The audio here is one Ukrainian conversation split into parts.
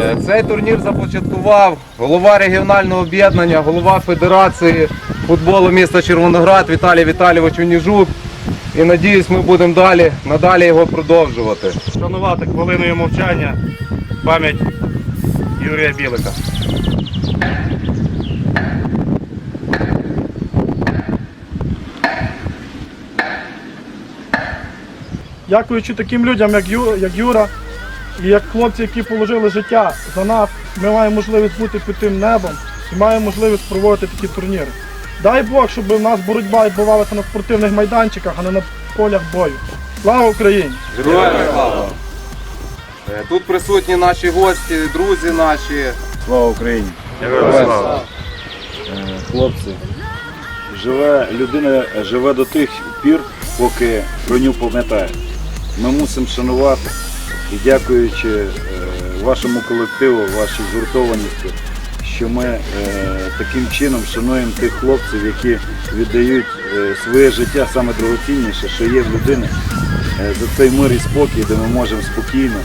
Е, цей турнір започаткував голова регіонального об'єднання, голова Федерації футболу міста Червоноград Віталій Віталійович Уніжук. І надіюсь, ми будемо далі надалі його продовжувати. Шанувати хвилиною мовчання пам'ять Юрія Білика. Дякуючи таким людям, як, Ю, як Юра і як хлопці, які положили життя за нас, ми маємо можливість бути під тим небом і маємо можливість проводити такі турніри. Дай Бог, щоб у нас боротьба відбувалася на спортивних майданчиках, а не на полях бою. Слава Україні! Героям слава! Е, Тут присутні наші гості, друзі наші. Слава Україні! Героям слава! Е, Хлопці, живе, людина живе до тих пір, поки про нього пам'ятає. Ми мусимо шанувати і дякуючи е, вашому колективу, вашій згуртованості, що ми е, таким чином шануємо тих хлопців, які віддають е, своє життя саме дорогоцінніше, що є в людини за цей мир і спокій, де ми можемо спокійно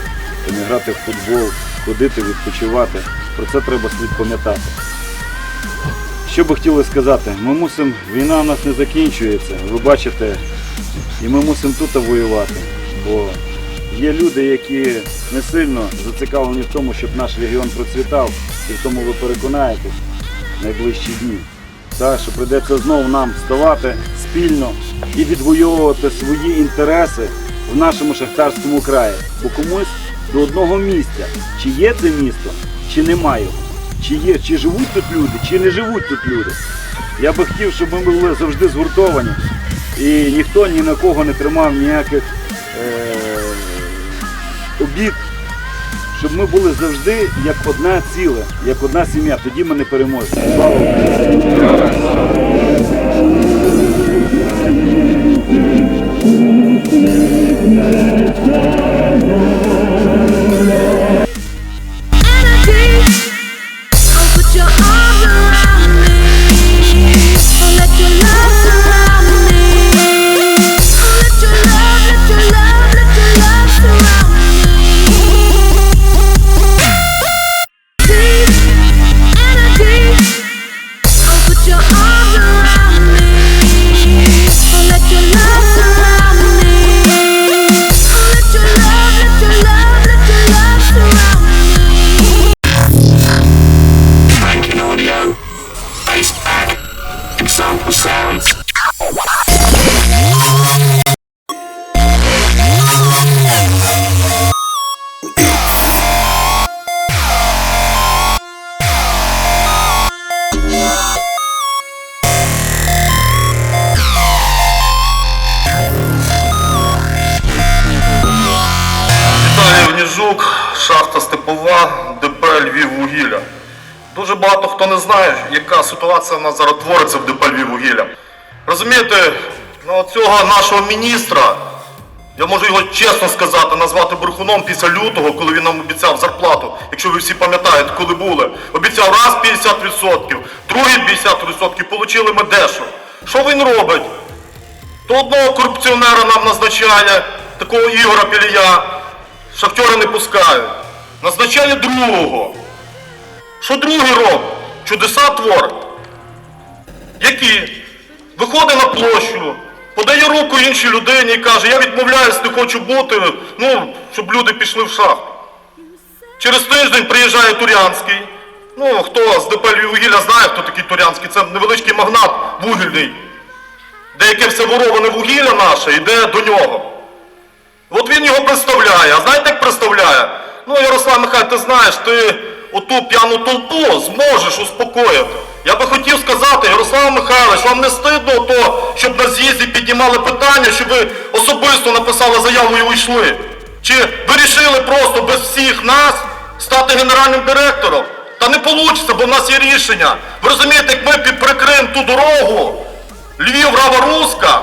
грати в футбол, ходити, відпочивати. Про це треба слід пам'ятати. Що би хотіли сказати, ми мусимо, війна у нас не закінчується, ви бачите, і ми мусимо тут воювати, бо є люди, які не сильно зацікавлені в тому, щоб наш регіон процвітав, і в тому ви переконаєтесь в найближчі дні. Та, що прийдеться знову нам вставати спільно і відвоювати свої інтереси в нашому шахтарському краї. Бо комусь до одного місця, чи є це місто, чи немає. його. Чи є, чи живуть тут люди, чи не живуть тут люди. Я би хотів, щоб ми були завжди згуртовані і ніхто ні на кого не тримав ніяких обід, щоб ми були завжди як одна ціла, як одна сім'я. Тоді ми не переможемо. Степова, ДП Львіввугілля. Дуже багато хто не знає, яка ситуація в нас зараз твориться в ДП Львіввугілля. Розумієте, ну, цього нашого міністра, я можу його чесно сказати, назвати брехуном після лютого, коли він нам обіцяв зарплату, якщо ви всі пам'ятаєте, коли були. Обіцяв раз 50%, другий 50%, получили ми дешево. Що він робить? То одного корупціонера нам назначає, такого Ігора Пілія, шахтера не пускають. Назначає другого. Що другий робить? Чудеса творить. Які? Виходить на площу, подає руку іншій людині і каже, я відмовляюсь, не хочу бути, ну, щоб люди пішли в шахту. Через тиждень приїжджає Турянський. Ну, хто з ДП Львіввугілля знає, хто такий Турянський, це невеличкий магнат вугільний деяке все вороване вугілля наше йде до нього. От він його представляє. А знаєте, як представляє? Ну, Ярослав Михайлович, ти знаєш, ти оту п'яну толпу зможеш успокоїти. Я би хотів сказати, Ярослав Михайлович, вам не стидно то, щоб на з'їзді піднімали питання, щоб ви особисто написали заяву і уйшли? Чи вирішили просто без всіх нас стати генеральним директором? Та не вийде, бо в нас є рішення. Ви розумієте, як ми під- прикриємо ту дорогу, Львів, Рава Руська.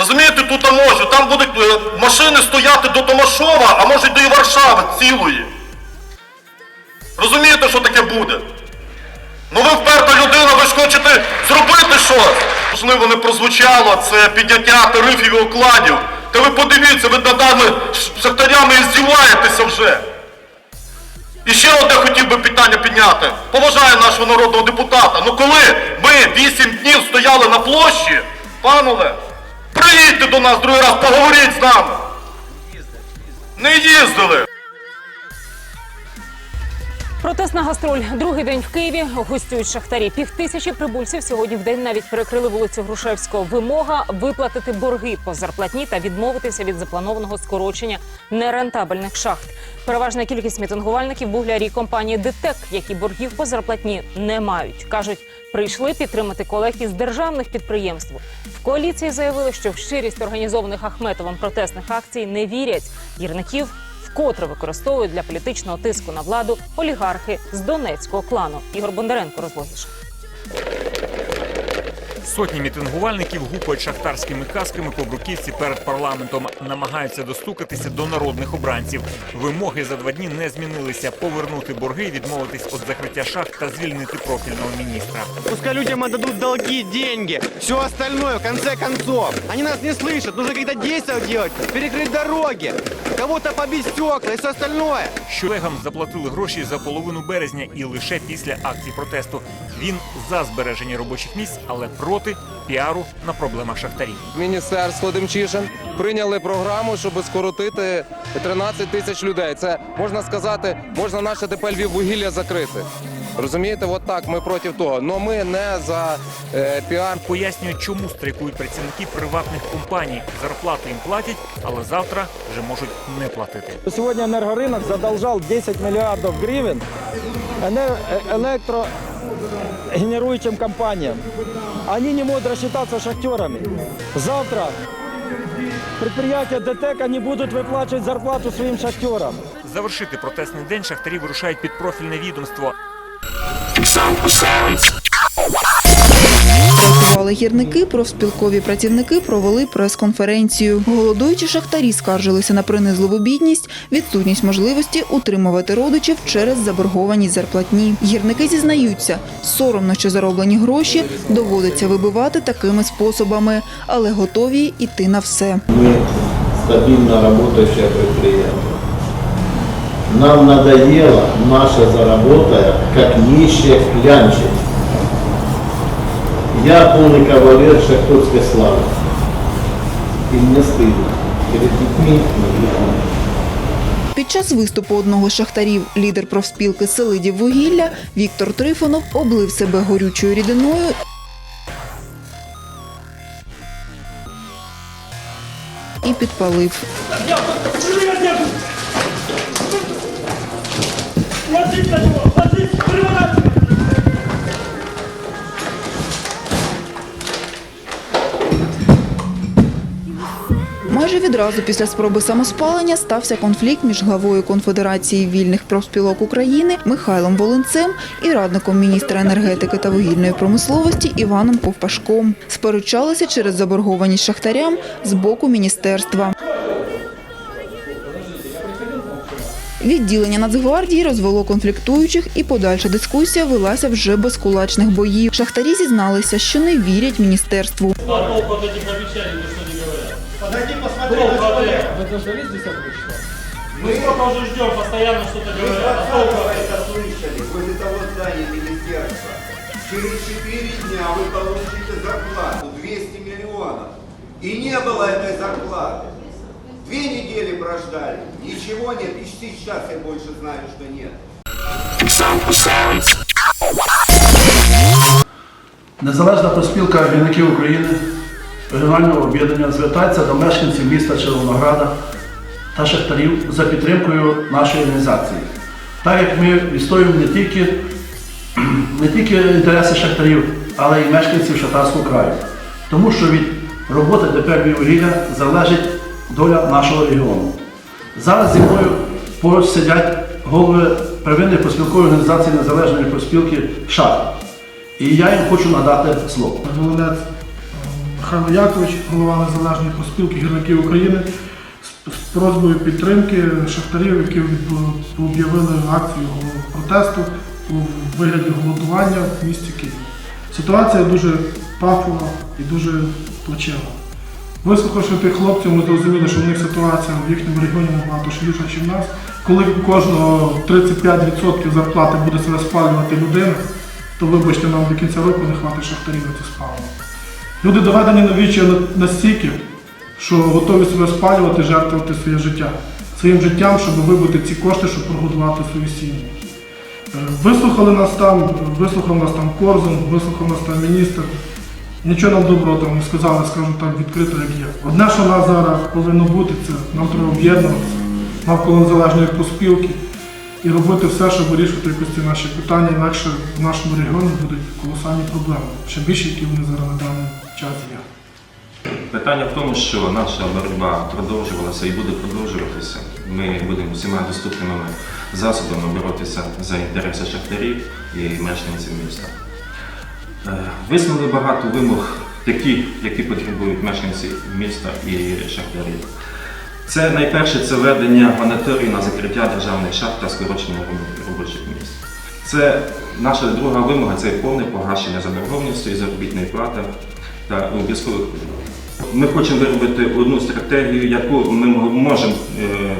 Розумієте, тут а можу, там будуть е, машини стояти до Томашова, а може й до Варшави цілої. Розумієте, що таке буде? Ну ви вперта людина, ви ж хочете зробити щось. Можливо, не прозвучало це підняття тарифів і окладів. Та ви подивіться, ви над нами шахтарями і здіваєтеся вже. І ще одне хотів би питання підняти. Поважаю нашого народного депутата. Ну коли ми вісім днів стояли на площі, панове, приїдьте до нас другий раз, поговоріть з нами. Не їздили. Протестна гастроль. Другий день в Києві гостюють шахтарі. Півтисячі прибульців сьогодні в день навіть перекрили вулицю Грушевського. Вимога виплатити борги по зарплатні та відмовитися від запланованого скорочення нерентабельних шахт. Переважна кількість мітингувальників буглярі компанії ДТЕК, які боргів по зарплатні не мають. кажуть, прийшли підтримати колег із державних підприємств. В коаліції заявили, що в щирість організованих Ахметовим протестних акцій не вірять. Гірників вкотре використовують для політичного тиску на владу олігархи з донецького клану. Ігор Бондаренко розлогіше. Сотні мітингувальників гупають шахтарськими касками по бруківці перед парламентом, намагаються достукатися до народних обранців. Вимоги за два дні не змінилися: повернути борги, відмовитись від закриття шахт та звільнити профільного міністра. Пускай людям отдадут долги, деньги, все остальное, в конце концов. Они нас не слышат, нужно какие-то действия делать, перекрыть дороги, кого-то побить стекла и все остальное. Що заплатили гроші за половину березня і лише після акції протесту. Він за збереження робочих місць, але проти піару на проблемах шахтарів. Міністерство Демчишин прийняли програму, щоб скоротити 13 тисяч людей. Це можна сказати, можна наше ДП Львів вугілля закрити. Розумієте, от так ми проти того. Но ми не за е, піар. Пояснюють, чому страйкують працівники приватних компаній. Зарплату їм платять, але завтра вже можуть не платити. Сегодня энергорынок задолжал 10 миллиардов гривен энер- э, электрогенерующим компаниям. Они не могут рассчитаться с шахтерами. Завтра предприятия ДТЭК они будут выплачивать зарплату своим шахтерам. Завершити протестний день шахтарі вирушають під профільне відомство. Працювали гірники, профспілкові працівники провели прес-конференцію. Голодуючі шахтарі скаржилися на принизливу бідність, відсутність можливості утримувати родичів через заборгованість зарплатні. Гірники зізнаються, соромно, що зароблені гроші доводиться вибивати такими способами, але готові йти на все. Мы стабильно работающее предприятие. Нам надоело наше заработая, как нищие клянчить. Я полный кавалер шахтерской славы. И мне стыдно перед детьми и людьми. Під час виступу одного з шахтарів лідер профспілки Селидів вугілля Віктор Трифонов облив себе горючою рідиною і підпалив. Відразу після спроби самоспалення стався конфлікт між главою Конфедерації вільних профспілок України Михайлом Волинцем і радником міністра енергетики та вугільної промисловості Іваном Ковпашком. Сперечалися через заборгованість шахтарям з боку міністерства. Відділення Нацгвардії розвело конфліктуючих, і подальша дискусія велася вже без кулачних боїв. Шахтарі зізналися, що не вірять міністерству. Возле того здания министерства. Через 4 дня вы получите зарплату 200 миллионов. И не было этой зарплаты. Две недели прождали, ничего нет, и сейчас я больше знаю, что нет. Example sounds. Незалежна проспілка гірників України регіонального об'єднання звертається до мешканців міста Червонограда та шахтарів за підтримкою нашої організації. Так як ми відстоюємо не тільки, не тільки інтереси шахтарів, але й мешканців Шахтарського краю. Тому що від роботи ДП «Львіввугілля» залежить доля нашого регіону. Зараз зі мною поруч сидять голови первинної проспілкової організації Незалежної проспілки «Шахт». І я їм хочу надати слово. Михайло Якович, голова Незалежної проспілки гірників України, з, просьбою підтримки шахтарів, які об'явили акцію протесту у вигляді голодування в місті Києві. Ситуація дуже пахова і дуже плачевна. Вислухавши тих хлопців, ми зрозуміли, що в них ситуація в їхньому регіоні набагато швидше, ніж в нас. Коли у кожного 35% зарплати буде себе спалювати людина, то вибачте, нам до кінця року не хватить шахтарів на це спалення. Люди доведені на вічі настільки, що готові себе спалювати, жертвувати своє життя. Своїм життям, щоб вибити ці кошти, щоб прогодувати свої сім'ї. Е, Вислухали нас там, вислухав нас там Корзун, вислухав нас там міністр. Нічого нам доброго там не сказали, скажу так відкрито, як є. Одне, що нас зараз повинно бути, це нам треба об'єднуватися навколо незалежної проспілки і робити все, щоб вирішувати якось ці наші питання, інакше в нашому регіоні будуть колосальні проблеми, ще більше, які вони зараз на даний час є. Питання в тому, що наша боротьба продовжувалася і буде продовжуватися. Ми будемо всіма доступними засобами боротися за інтереси шахтарів і мешканців міста. Е, Висунули багато вимог, такі, які потребують мешканці міста і шахтарів. Це найперше це введення мониторію на закриття державних шахт та скорочення робочих місць. Це наша друга вимога це повне погашення заборгованості і заробітної плати та обов'язкових. Ми хочемо виробити одну стратегію, яку ми можемо е,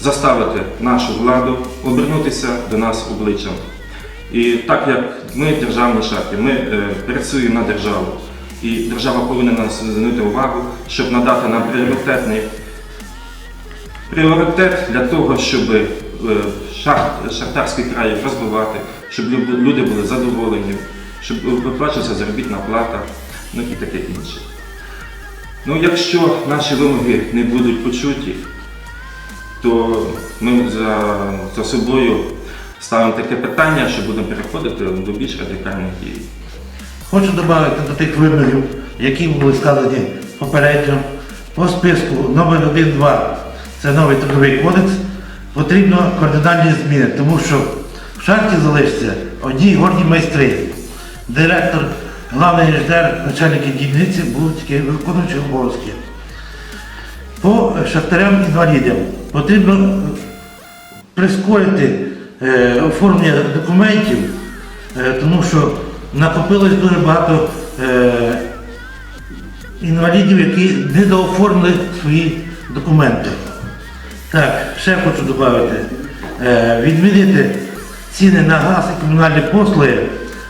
заставити нашу владу обернутися до нас обличчям. І так як ми державні шахти, ми е, працюємо на державу, і держава повинна нас звернути увагу, щоб надати нам пріоритетний пріоритет для того, щоб е, шахт, шахтарський край розвивати, щоб люди були задоволені, щоб виплачувалася заробітна плата, ну і таке інше. Ну, якщо наші вимоги не будуть почуті, то ми за, за собою ставимо таке питання, що будемо переходити до більш радикальних дій. Хочу додати до тих вимогів, які були сказані попередньо. По списку номер 1-2 це новий трудовий кодекс. Потрібно кардинальні зміни, тому що в шахті залишаться одні горні майстри. Директор, главний інженер, начальники дільниці будуть тільки виконуючі обов'язки. По шахтарям-інвалідам потрібно е, прискорити е, оформлення документів, е, тому що накопилось дуже багато е, інвалідів, які не дооформили свої документи. Так, ще хочу додати, е, відмінити ціни на газ і комунальні послуги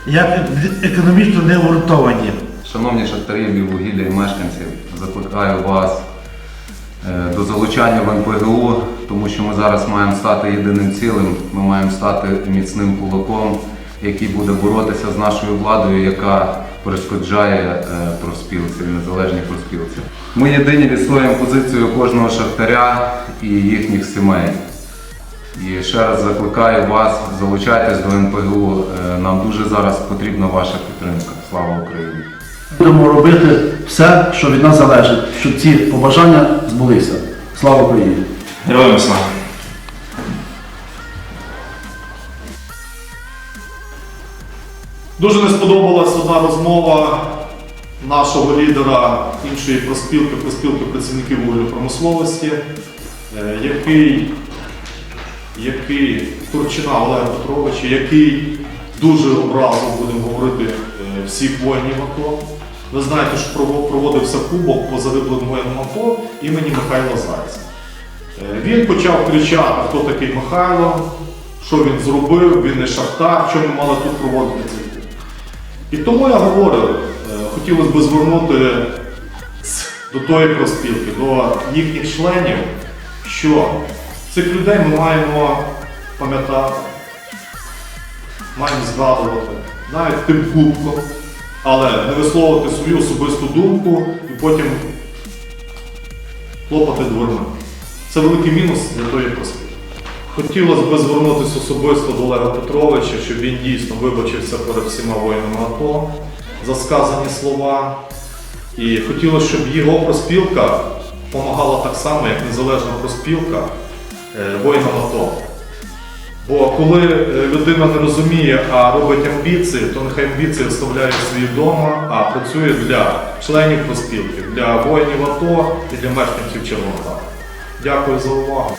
як економічно не необґрунтовані. Шановні шахтарі Львіввугілля і мешканці, закликаю вас е, до залучання в НПГУ, тому що ми зараз маємо стати єдиним цілим, ми маємо стати міцним кулаком, який буде боротися з нашою владою, яка перешкоджає е, профспілці, незалежній профспілці. Ми єдині відстоюємо позицію кожного шахтаря і їхніх сімей. І ще раз закликаю вас, залучайтесь до НПГУ. Е, Нам дуже зараз потрібна ваша підтримка. Слава Україні! Будемо робити все, що від нас залежить, щоб ці побажання збулися. Слава Україні! Героям слава! Дуже не сподобалась одна розмова нашого лідера іншої проспілки, проспілки працівників вугільної е, який, який Турчина Олег Петрович, який дуже образив, будемо говорити, е, всіх воїнів АТО. Ви знаєте, що проводився кубок по загиблим воїнам АТО імені Михайла Зайця. Е, Він почав кричати, хто такий Михайло, що він зробив, він не шахтар, що ми мали тут проводити цей кубок. І тому я говорю, е, хотілося б звернути до тої проспілки, до їхніх членів, що цих людей ми маємо пам'ятати, маємо згадувати, навіть тим кубком, але не висловити свою особисту думку і потім хлопати дверми. Це великий мінус для тої проспілки. Хотілося б звернутися особисто до Олега Петровича, щоб він дійсно вибачився перед всіма воїнами АТО за сказані слова. І хотілося, щоб його проспілка допомагала так само, як незалежна проспілка е, воїнам АТО. Бо коли е, людина не розуміє, а робить амбіції, то нехай амбіції оставляє свої вдома, а працює для членів поспілки, для воїнів АТО і для мешканців Червонограда. Дякую за увагу.